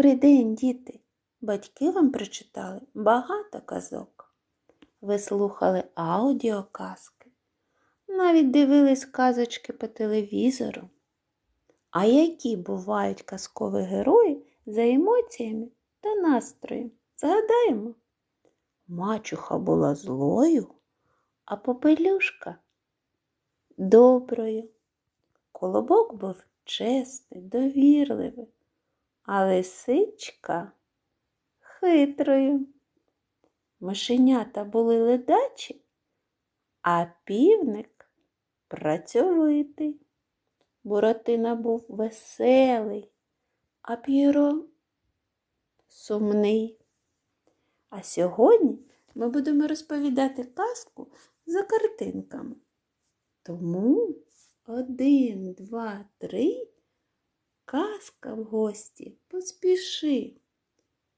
Добрий день, діти! Батьки вам прочитали багато казок. Ви слухали аудіоказки, навіть дивились казочки по телевізору. А які бувають казкові герої за емоціями та настроєм? Згадаємо. Мачуха була злою, а попелюшка доброю. Колобок був чесний, довірливий, а лисичка хитрою. Мишенята були ледачі, а півник працьовитий. Буратино був веселий, а п'єро сумний. А сьогодні ми будемо розповідати казку за картинками. Тому один, два, три. Казка в гості поспіши.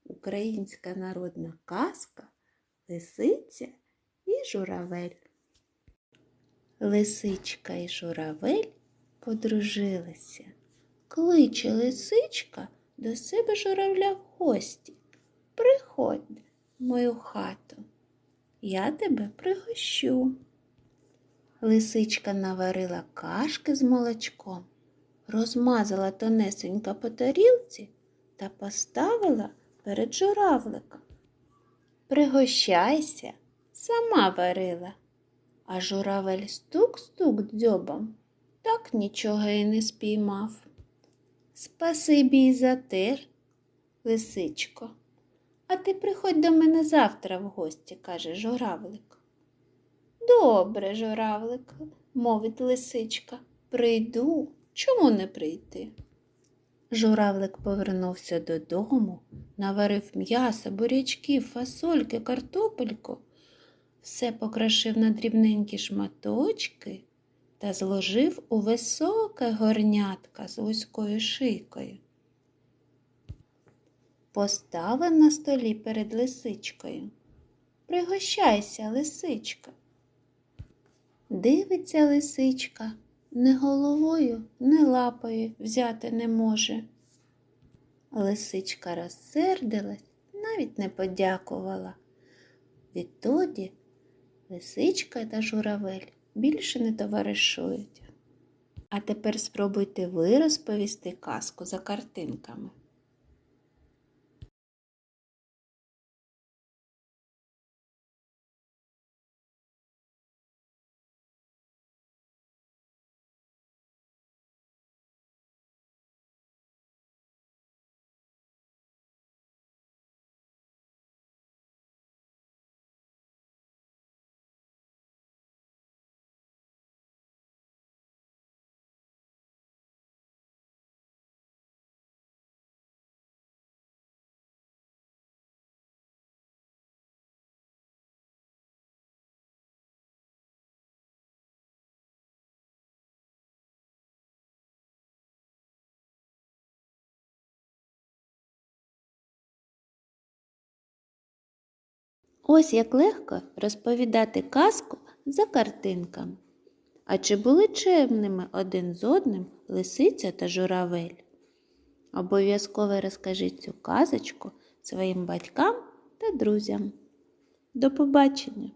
Українська народна казка Лисиця і журавель. Лисичка і журавель подружилися. Кличе лисичка до себе журавля в гості. Приходь в мою хату, я тебе пригощу. Лисичка наварила кашки з молочком, розмазала тонесенько по тарілці та поставила перед журавликом. Пригощайся, сама варила, а журавель стук-стук дзьобом, так нічого і не спіймав. Спасибі й за тир, лисичко. А ти приходь до мене завтра в гості, каже журавлик. Добре, журавлик, мовить лисичка, прийду, чому не прийти? Журавлик повернувся додому, наварив м'яса, бурячків, фасольки, картопельку, все покрашив на дрібненькі шматочки та зложив у високе горнятка з вузькою шийкою. Поставив на столі перед лисичкою. Пригощайся, лисичка. Дивиться лисичка, не головою, не лапою взяти не може. Лисичка розсердилась, навіть не подякувала. Відтоді лисичка та журавель більше не товаришують. А тепер спробуйте ви розповісти казку за картинками. Ось як легко розповідати казку за картинками. А чи були чемними один з одним лисиця та журавель? Обов'язково розкажіть цю казочку своїм батькам та друзям. До побачення!